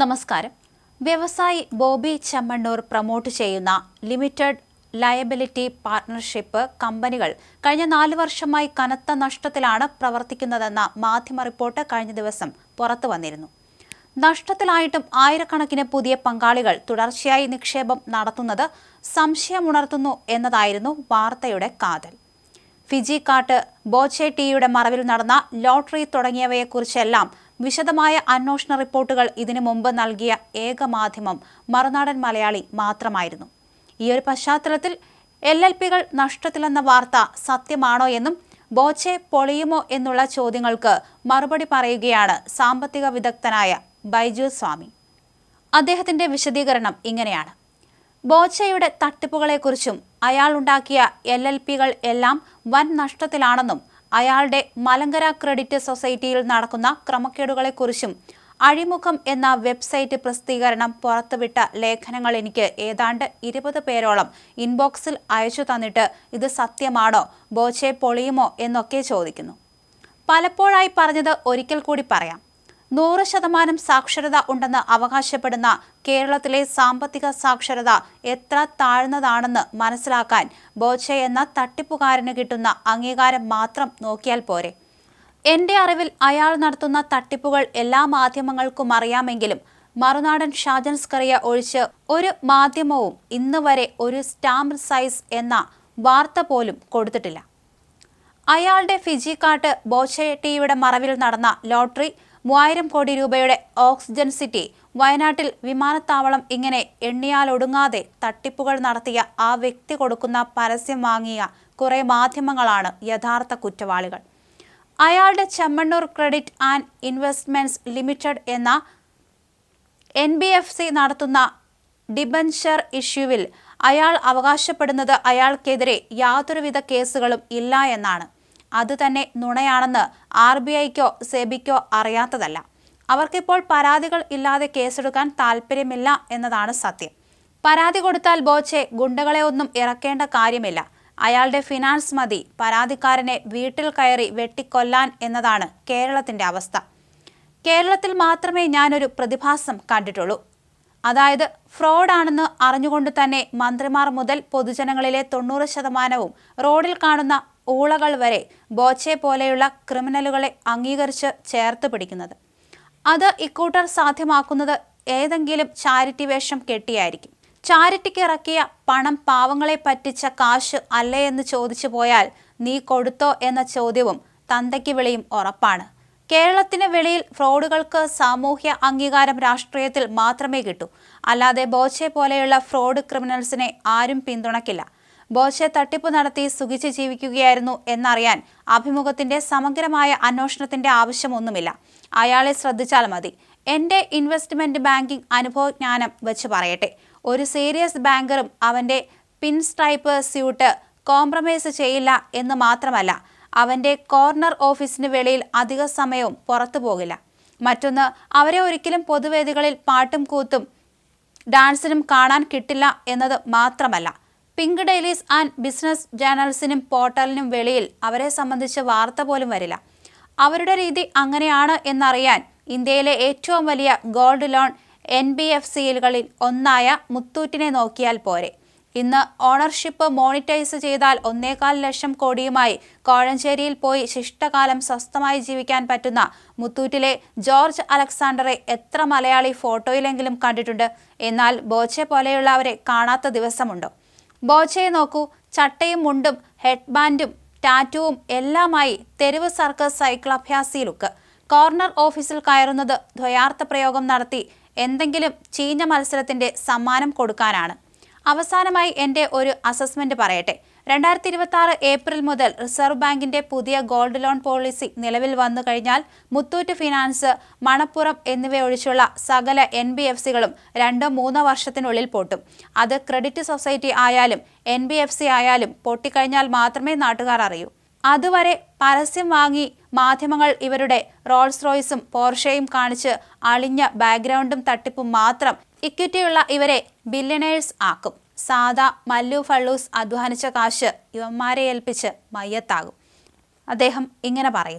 നമസ്കാരം. വ്യവസായി ബോബി ചെമ്മണ്ണൂർ പ്രൊമോട്ട് ചെയ്യുന്ന ലിമിറ്റഡ് ലയബിലിറ്റി പാർട്ണർഷിപ്പ് കമ്പനികൾ കഴിഞ്ഞ നാല് വർഷമായി കനത്ത നഷ്ടത്തിലാണ് പ്രവർത്തിക്കുന്നതെന്ന മാധ്യമ റിപ്പോർട്ട് കഴിഞ്ഞ ദിവസം പുറത്തു വന്നിരുന്നു. നഷ്ടത്തിലായിട്ടും ആയിരക്കണക്കിന് പുതിയ പങ്കാളികൾ തുടർച്ചയായി നിക്ഷേപം നടത്തുന്നത് സംശയമുണർത്തുന്നു എന്നതായിരുന്നു വാർത്തയുടെ കാതൽ. ഫിജി കാട്ട് ബോച്ചെ ടിയുടെ മറവിൽ നടന്ന ലോട്ടറി തുടങ്ങിയവയെക്കുറിച്ചെല്ലാം വിശദമായ അന്വേഷണ റിപ്പോർട്ടുകൾ ഇതിനു മുമ്പ് നൽകിയ ഏക മാധ്യമം മറുനാടൻ മലയാളി മാത്രമായിരുന്നു. ഈ ഒരു പശ്ചാത്തലത്തിൽ എൽ എൽ പികൾ നഷ്ടത്തിലെന്ന വാർത്ത സത്യമാണോ എന്നും ബോച്ചെ പൊളിയുമോ എന്നുള്ള ചോദ്യങ്ങൾക്ക് മറുപടി പറയുകയാണ് സാമ്പത്തിക വിദഗ്ധനായ ബൈജു സ്വാമി. അദ്ദേഹത്തിന്റെ വിശദീകരണം ഇങ്ങനെയാണ്. ബോച്ചയുടെ തട്ടിപ്പുകളെക്കുറിച്ചും അയാൾ ഉണ്ടാക്കിയ എൽ എൽ പികൾ എല്ലാം വൻ നഷ്ടത്തിലാണെന്നും അയാളുടെ മലങ്കര ക്രെഡിറ്റ് സൊസൈറ്റിയിൽ നടക്കുന്ന ക്രമക്കേടുകളെക്കുറിച്ചും അഴിമുഖം എന്ന വെബ്സൈറ്റ് പ്രസിദ്ധീകരണം പുറത്തുവിട്ട ലേഖനങ്ങൾ എനിക്ക് ഏതാണ്ട് ഇരുപത് പേരോളം ഇൻബോക്സിൽ അയച്ചു തന്നിട്ട് ഇത് സത്യമാണോ ബോച്ചെ പൊളിയുമോ എന്നൊക്കെ ചോദിക്കുന്നു. പലപ്പോഴായി പറഞ്ഞത് ഒരിക്കൽ കൂടി പറയാം. നൂറ് ശതമാനം സാക്ഷരത ഉണ്ടെന്ന് അവകാശപ്പെടുന്ന കേരളത്തിലെ സാമ്പത്തിക സാക്ഷരത എത്ര താഴ്ന്നതാണെന്ന് മനസ്സിലാക്കാൻ ബോച്ചെ എന്ന തട്ടിപ്പുകാരന് കിട്ടുന്ന അംഗീകാരം മാത്രം നോക്കിയാൽ പോരെ. എന്റെ അറിവിൽ അയാൾ നടത്തുന്ന തട്ടിപ്പുകൾ എല്ലാ മാധ്യമങ്ങൾക്കും അറിയാമെങ്കിലും മറുനാടൻ ഷാജൻ സ്കറിയ ഒഴിച്ച് ഒരു മാധ്യമവും ഇന്ന് വരെ ഒരു സ്റ്റാമ്പ് സൈസ് എന്ന വാർത്ത പോലും കൊടുത്തിട്ടില്ല. അയാളുടെ ഫിജി കാട്ട് ബോച്ചെട്ടിയുടെ മറവിൽ നടന്ന ലോട്ടറി മൂവായിരം കോടി രൂപയുടെ ഓക്സിജൻ സിറ്റി വയനാട്ടിൽ വിമാനത്താവളം ഇങ്ങനെ എണ്ണിയാലൊടുങ്ങാതെ തട്ടിപ്പുകൾ നടത്തിയ ആ വ്യക്തി കൊടുക്കുന്ന പരസ്യം വാങ്ങിയ കുറെ മാധ്യമങ്ങളാണ് യഥാർത്ഥ കുറ്റവാളികൾ. അയാളുടെ Chemmanur credit and investments limited എന്ന എൻ ബി എഫ് സി നടത്തുന്ന ഡിബൻഷർ ഇഷ്യൂവിൽ അയാൾ അവകാശപ്പെടുന്നത് അയാൾക്കെതിരെ യാതൊരുവിധ കേസുകളും ഇല്ല എന്നാണ്. അത് തന്നെ നുണയാണെന്ന് ആർ ബി ഐക്കോ സെബിക്കോ അറിയാത്തതല്ല. അവർക്കിപ്പോൾ പരാതികൾ ഇല്ലാതെ കേസെടുക്കാൻ താല്പര്യമില്ല എന്നതാണ് സത്യം. പരാതി കൊടുത്താൽ ബോച്ചെ ഗുണ്ടകളെ ഒന്നും ഇറക്കേണ്ട കാര്യമില്ല. അയാളുടെ ഫിനാൻസ് മതി. പരാതിക്കാരനെ വീട്ടിൽ കയറി വെട്ടിക്കൊല്ലാൻ എന്നതാണ് കേരളത്തിന്റെ അവസ്ഥ. കേരളത്തിൽ മാത്രമേ ഞാനൊരു പ്രതിഭാസം കണ്ടിട്ടുള്ളൂ. അതായത് ഫ്രോഡാണെന്ന് അറിഞ്ഞുകൊണ്ട് തന്നെ മന്ത്രിമാർ മുതൽ പൊതുജനങ്ങളിലെ തൊണ്ണൂറ് ശതമാനവും റോഡിൽ കാണുന്ന ഊളകൾ വരെ ബോച്ചെ പോലെയുള്ള ക്രിമിനലുകളെ അംഗീകരിച്ച് ചേർത്ത് പിടിക്കുന്നത്. അത് ഇക്കൂട്ടർ സാധ്യമാക്കുന്നത് ഏതെങ്കിലും ചാരിറ്റി വേഷം കെട്ടിയായിരിക്കും. ചാരിറ്റിക്ക് ഇറക്കിയ പണം പാവങ്ങളെ പറ്റിച്ച കാശ് അല്ലേ എന്ന് ചോദിച്ചു പോയാൽ നീ കൊടുത്തോ എന്ന ചോദ്യവും തന്തയ്ക്ക് വിളിയും ഉറപ്പാണ്. കേരളത്തിന് വെളിയിൽ ഫ്രോഡുകൾക്ക് സാമൂഹ്യ അംഗീകാരം രാഷ്ട്രീയത്തിൽ മാത്രമേ കിട്ടൂ. അല്ലാതെ ബോച്ചെ പോലെയുള്ള ഫ്രോഡ് ക്രിമിനൽസിനെ ആരും പിന്തുണയ്ക്കില്ല ബോച്ചെ തട്ടിപ്പ് നടത്തി സുഖിച്ച് ജീവിക്കുകയായിരുന്നു എന്നറിയാൻ അഭിമുഖത്തിന്റെ സമഗ്രമായ അന്വേഷണത്തിന്റെ ആവശ്യമൊന്നുമില്ല. അയാളെ ശ്രദ്ധിച്ചാൽ മതി. എന്റെ ഇൻവെസ്റ്റ്മെന്റ് ബാങ്കിംഗ് അനുഭവജ്ഞാനം വെച്ച് പറയട്ടെ. ഒരു സീരിയസ് ബാങ്കറും അവന്റെ പിൻസ്ട്രൈപ്പ് സ്യൂട്ട് കോംപ്രമൈസ് ചെയ്യില്ല എന്ന് മാത്രമല്ല അവന്റെ കോർണർ ഓഫീസിന് വെളിയിൽ അധിക സമയവും പുറത്തു പോകില്ല. മറ്റൊന്ന് അവരെ ഒരിക്കലും പൊതുവേദികളിൽ പാട്ടും കൂത്തും ഡാൻസിനും കാണാൻ കിട്ടില്ല എന്നത് മാത്രമല്ല പിങ്ക് ഡെയിലീസ് ആൻഡ് ബിസിനസ് ജേണൽസിനും പോർട്ടലിനും വെളിയിൽ അവരെ സംബന്ധിച്ച വാർത്ത പോലും വരില്ല. അവരുടെ രീതി അങ്ങനെയാണ് എന്നറിയാൻ ഇന്ത്യയിലെ ഏറ്റവും വലിയ gold loan N B F സികളിൽ ഒന്നായ മുത്തൂറ്റിനെ നോക്കിയാൽ പോരെ. ഇന്ന് ഓണർഷിപ്പ് മോണിറ്റൈസ് ചെയ്താൽ ഒന്നേകാൽ ലക്ഷം കോടിയുമായി കോഴഞ്ചേരിയിൽ പോയി ശിഷ്ടകാലം സ്വസ്ഥമായി ജീവിക്കാൻ പറ്റുന്ന മുത്തൂറ്റിലെ ജോർജ് അലക്സാണ്ടറെ എത്ര മലയാളി ഫോട്ടോയിലെങ്കിലും കണ്ടിട്ടുണ്ട്? എന്നാൽ ബോച്ചെ പോലെയുള്ളവരെ കാണാത്ത ദിവസമുണ്ടോ? ബോച്ചയെ നോക്കൂ. ചട്ടയും മുണ്ടും ഹെഡ് ബാൻഡും ടാറ്റുവും എല്ലാമായി തെരുവ് സർക്കസ് സൈക്കിൾ അഭ്യാസി ലുക്ക് കോർണർ ഓഫീസിൽ കയറുന്നത് ദ്വയാർത്ഥ പ്രയോഗം നടത്തി എന്തെങ്കിലും ചീഞ്ഞ മത്സരത്തിന്റെ സമ്മാനം കൊടുക്കാനാണ്. അവസാനമായി എന്റെ ഒരു അസസ്മെന്റ് പറയട്ടെ. രണ്ടായിരത്തി ഇരുപത്തി ആറ് ഏപ്രിൽ മുതൽ റിസർവ് ബാങ്കിന്റെ പുതിയ ഗോൾഡ് ലോൺ പോളിസി നിലവിൽ വന്നു കഴിഞ്ഞാൽ മുത്തൂറ്റ് ഫിനാൻസ് മണപ്പുറം എന്നിവയൊഴിച്ചുള്ള സകല എൻ ബി എഫ് സികളും രണ്ടോ മൂന്നോ വർഷത്തിനുള്ളിൽ പൊട്ടും. അത് ക്രെഡിറ്റ് സൊസൈറ്റി ആയാലും എൻ ബി എഫ് സി ആയാലും പൊട്ടിക്കഴിഞ്ഞാൽ മാത്രമേ നാട്ടുകാർ അറിയൂ. അതുവരെ പരസ്യം വാങ്ങി മാധ്യമങ്ങൾ ഇവരുടെ റോൾസ് റോയ്സും പോർഷയും കാണിച്ച് അളിഞ്ഞ ബാക്ക്ഗ്രൗണ്ടും തട്ടിപ്പും മാത്രം ഇക്വിറ്റിയുള്ള ഇവരെ ബില്യണേഴ്സ് ആക്കും. സാദാ മല്ലു ഫള്ളൂസ് അധ്വാനിച്ച കാശ് ഇവന്മാരെ ഏൽപ്പിച്ച് മയ്യത്താകും. അദ്ദേഹം ഇങ്ങനെ പറയുന്നു.